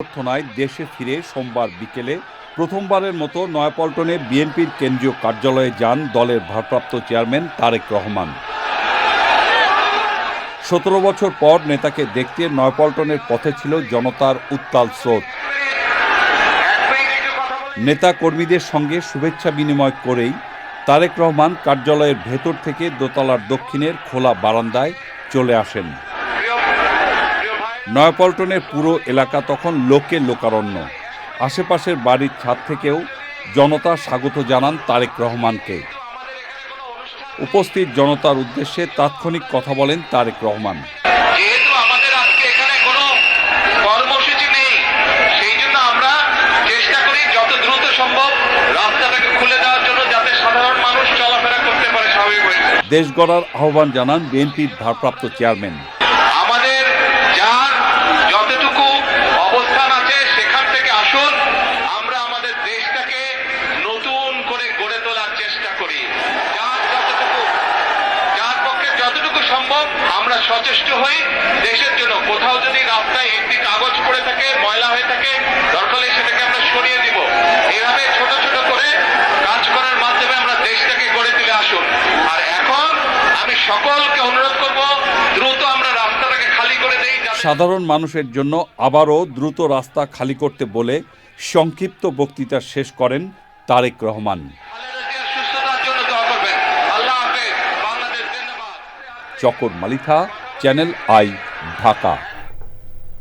অভ্যর্থনায় দেশে ফিরে সোমবার বিকেলে প্রথমবারের মতো নয়াপল্টনে বিএনপির কেন্দ্রীয় কার্যালয়ে যান দলের ভারপ্রাপ্ত চেয়ারম্যান তারেক রহমান। সতেরো বছর পর নেতাকে দেখতে নয়াপল্টনের পথে ছিল জনতার উত্তাল স্রোত। নেতা কর্মীদের সঙ্গে শুভেচ্ছা বিনিময় করেই তারেক রহমান কার্যালয়ের ভেতর থেকে দোতলার দক্ষিণের খোলা বারান্দায় চলে আসেন। নয়াপল্টনের পুরো এলাকা তখন লোকে লোকারণ্য। আশেপাশের বাড়ির ছাদ থেকেও জনতা স্বাগত জানান তারেক রহমানকে। উপস্থিত জনতার উদ্দেশ্যে তাৎক্ষণিক কথা বলেন তারেক রহমান। দেশ গড়ার আহ্বান জানান বিএনপির ভারপ্রাপ্ত চেয়ারম্যান। আমরা সচেষ্ট হই। দেশের জন্য কোথাও যদি রাস্তায় একটি কাগজ পড়ে থাকে, ময়লা হয়ে থাকে, দরকার সেটাকে আমরা সরিয়ে দিব। এভাবে ছোট ছোট করে কাজ করার মাধ্যমে আমরা দেশটাকে গড়ে তুলে আসুন। আর এখন আমি সকলকে অনুরোধ করব, দ্রুত আমরা রাস্তাটাকে খালি করে দেই সাধারণ মানুষের জন্য আবারও দ্রুত রাস্তা খালি করতে বলে সংক্ষিপ্ত বক্তৃতা শেষ করেন তারেক রহমান। চকর মালিথা চ্যানেল আই ঢাকা